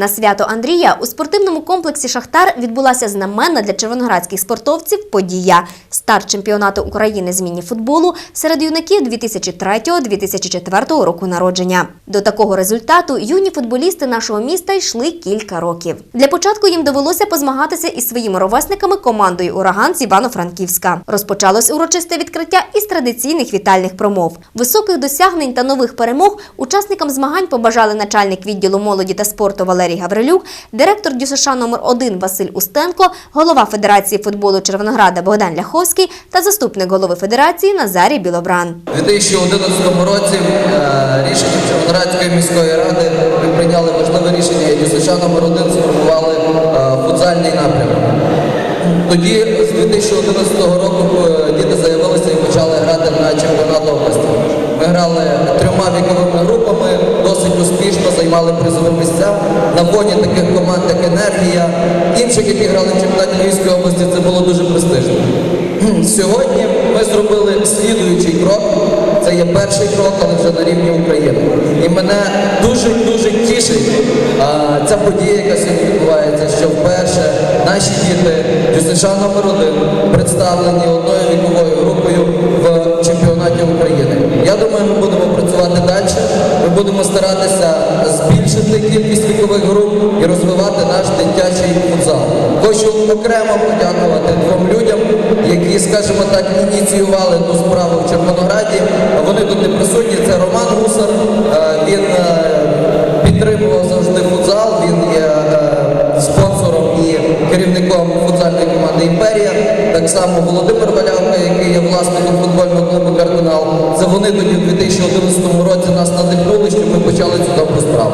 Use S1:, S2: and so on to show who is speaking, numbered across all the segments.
S1: На свято Андрія у спортивному комплексі Шахтар відбулася знаменна для червоноградських спортовців подія старт чемпіонату України з міні-футболу серед юнаків 2003-2004 року народження. До такого результату юні футболісти нашого міста йшли кілька років. Для початку їм довелося позмагатися із своїми ровесниками командою Ураган з Івано-Франківська. Розпочалось урочисте відкриття із традиційних вітальних промов. Високих досягнень та нових перемог учасникам змагань побажали начальник відділу молоді та спорту Валерій Гаврилюк, директор ДЮСШ номер 1 Василь Устенко, голова Федерації футболу Червонограда Богдан Ляховський та заступник голови Федерації Назарій Білобран.
S2: У 2011 році е, рішенням Червоноградської міської ради ми прийняли важливе рішення і ДЮСШ номер 1 сформували е, футзальний напрямок. Тоді з 2011 року е, діти заявилися і почали грати на чемпіонат області. Ми грали трьома віковими групами, досить успішно займали призові місця. На фоні таких команд, як енергія, інших, які грали в чемпіонаті Львівської області, це було дуже престижно. Сьогодні ми зробили слідуючий крок. Це є перший крок, але вже на рівні України. І мене дуже-дуже тішить а, ця подія, яка сьогодні відбувається, що вперше наші діти ДЮСШ номер 1 представлені одною віковою групою в чемпіонаті України. Я думаю, ми будемо працювати далі. Ми будемо старатися збільшити кількість вікових груп і розвивати наш дитячий футзал. Хочу окремо подякувати двом людям, які, скажімо так, ініціювали ту справу в Червонограді. Вони тут не присутні. Це Роман Гусар. Е, Він е, підтримував завжди футзал. Він є е, спонсором і керівником футзальної команди Імперія. Так само Володимир Валявка, який є власником футбольного клубу Кардинал. Це вони тоді в 2011 році нас надихнули, щоб ми почали цю добру справу.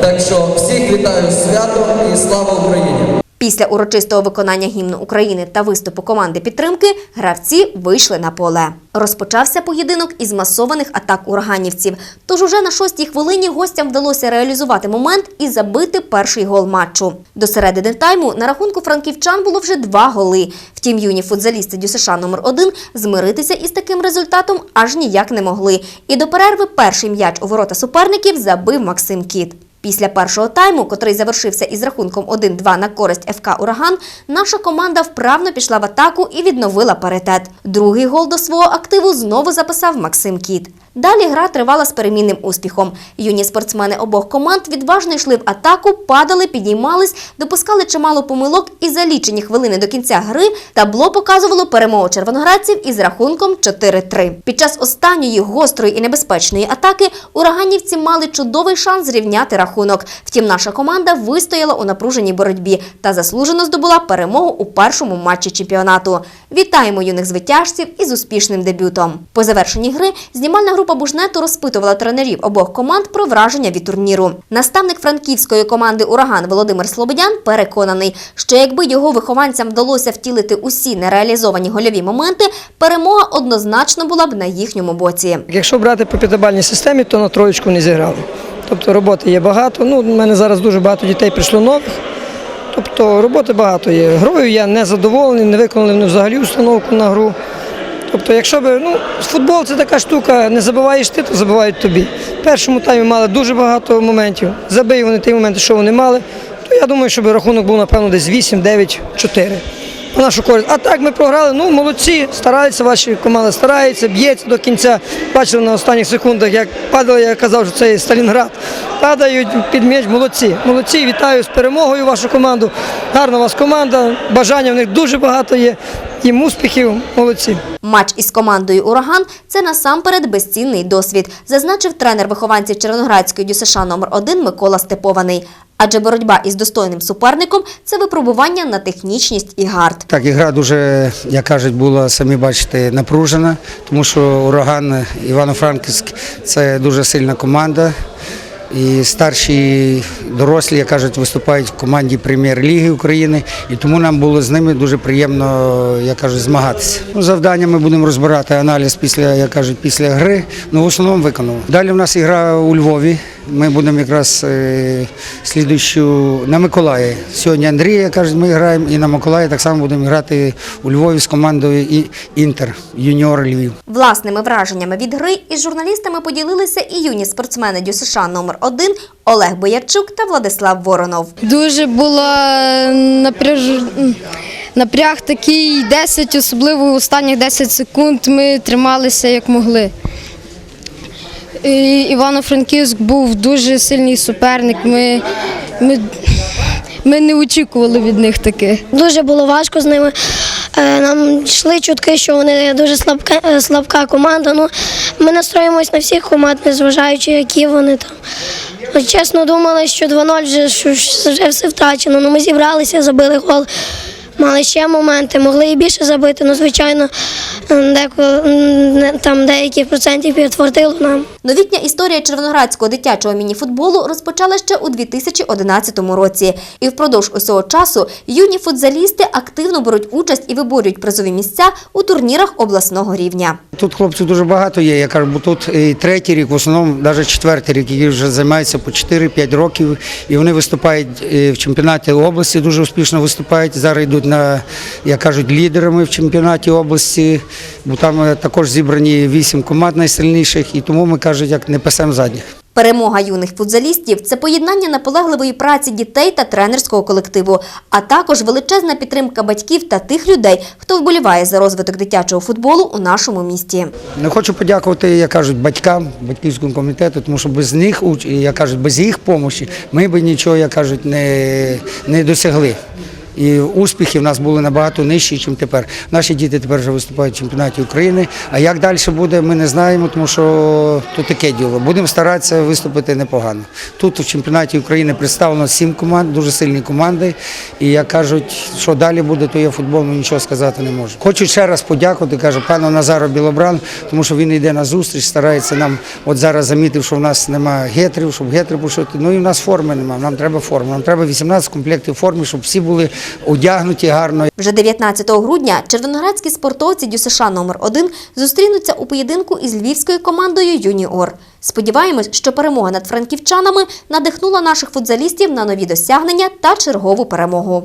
S2: Так що всіх вітаю з святом і слава Україні!
S1: Після урочистого виконання гімну України та виступу команди підтримки гравці вийшли на поле. Розпочався поєдинок із масованих атак ураганівців. Тож уже на шостій хвилині гостям вдалося реалізувати момент і забити перший гол матчу. До середини тайму на рахунку франківчан було вже два голи. Втім, юні футзалісти ДЮСШ номер 1 змиритися із таким результатом аж ніяк не могли. І до перерви перший м'яч у ворота суперників забив Максим Кіт. Після першого тайму, котрий завершився із рахунком 1-2 на користь ФК Ураган, наша команда вправно пішла в атаку і відновила паритет. Другий гол до свого активу знову записав Максим Кіт. Далі гра тривала з перемінним успіхом. Юні спортсмени обох команд відважно йшли в атаку, падали, підіймались, допускали чимало помилок і за лічені хвилини до кінця гри табло показувало перемогу червоноградців із рахунком 4-3. Під час останньої гострої і небезпечної атаки ураганівці мали чудовий шанс зрівняти рахунок. Втім, наша команда вистояла у напруженій боротьбі та заслужено здобула перемогу у першому матчі чемпіонату. Вітаємо юних звитяжців із успішним дебютом. По завершенні гри знімальна група Бужнету розпитувала тренерів обох команд про враження від турніру. Наставник франківської команди Ураган Володимир Слободян переконаний, що якби його вихованцям вдалося втілити усі нереалізовані гольові моменти, перемога однозначно була б на їхньому боці.
S3: Якщо брати по п'ятибальній системі, то на троєчку не зіграли. Тобто роботи є багато. Ну, у мене зараз дуже багато дітей прийшло нових. Тобто роботи багато є. Грою я не задоволений, не виконали взагалі установку на гру. Тобто, якщо би, ну, футбол це така штука, не забиваєш ти, то забивають тобі. В першому таймі мали дуже багато моментів. Забий вони ті моменти, що вони мали, то я думаю, щоб рахунок був, напевно, десь 8-9-4 на нашу користь. А так ми програли. Ну молодці, стараються, ваші команда старається, б'ється до кінця. Бачили на останніх секундах, як падали, я казав, що це Сталінград. Падають під м'яч, молодці. Молодці, вітаю з перемогою вашу команду. Гарна у вас команда, бажання в них дуже багато є. Їм успіхів, молодці.
S1: Матч із командою Ураган це насамперед безцінний досвід, зазначив тренер вихованців Червоноградської ДЮСШ номер 1 Микола Степований. Адже боротьба із достойним суперником це випробування на технічність і гард.
S4: Так, ігра дуже, як кажуть, була, самі бачите, напружена, тому що ураган Івано-Франківськ це дуже сильна команда. І старші дорослі, як кажуть, виступають в команді прем'єр-ліги України, і тому нам було з ними дуже приємно, як кажуть, змагатися. Ну, завдання ми будемо розбирати аналіз після, як кажуть, після гри. Ну в основному виконали. Далі в нас ігра у Львові Ми будемо якраз е, слідущу на Миколаї. Сьогодні Андрія каже, ми граємо, і на Миколаї так само будемо грати у Львові з командою і- Інтер, юніор Львів.
S1: Власними враженнями від гри із журналістами поділилися і юні спортсмени ДЮСШ номер 1 Олег Боярчук та Владислав Воронов.
S5: Дуже була напряж... напряг такий 10, особливо останніх 10 секунд ми трималися як могли. Івано-Франківськ був дуже сильний суперник. Ми, ми, ми не очікували від них таке.
S6: Дуже було важко з ними. Е, Нам йшли чутки, що вони дуже слабка, е, слабка команда. Ну, ми настроїмось на всіх команд, незважаючи, які вони там. Чесно думали, що 2-0 вже, що вже все втрачено. Ну, ми зібралися, забили гол. Мали ще моменти, могли і більше забити. Ну, звичайно, м, деко, не- там деяких процентів підтвердило нам.
S1: Новітня історія червоноградського дитячого мініфутболу розпочала ще у 2011 році. І впродовж усього часу юні футзалісти активно беруть участь і виборюють призові місця у турнірах обласного рівня.
S4: Тут хлопців дуже багато є. Я кажу, бо тут і третій рік, в основному навіть четвертий рік, які вже займаються по 4-5 років, і вони виступають е, в чемпіонаті області, дуже успішно виступають. Зараз йдуть на, як кажуть, лідерами в чемпіонаті області, бо там е, також зібрані вісім команд найсильніших, і тому ми кажуть, як не пасемо задніх.
S1: Перемога юних футзалістів це поєднання наполегливої праці дітей та тренерського колективу, а також величезна підтримка батьків та тих людей, хто вболіває за розвиток дитячого футболу у нашому місті.
S4: Не хочу подякувати, як кажуть, батькам, батьківському комітету, тому що без них, як кажуть, без їх допомоги ми б нічого, як кажуть, не, не досягли. І успіхи в нас були набагато нижчі, ніж тепер. Наші діти тепер вже виступають в чемпіонаті України. А як далі буде, ми не знаємо, тому що тут таке діло. Будемо старатися виступити непогано. Тут в чемпіонаті України представлено сім команд, дуже сильні команди. І як кажуть, що далі буде, то я футбол нічого сказати не можу. Хочу ще раз подякувати, кажу, пану Назару Білобран, тому що він йде на зустріч, старається нам. От зараз замітив, що в нас немає гетрів, щоб гетри пошити. Ну і в нас форми немає. Нам треба форми. Нам треба 18 комплектів форми, щоб всі були одягнуті гарно.
S1: Вже 19 грудня червоноградські спортовці ДЮСШ номер 1 зустрінуться у поєдинку із львівською командою «Юніор». Сподіваємось, що перемога над франківчанами надихнула наших футзалістів на нові досягнення та чергову перемогу.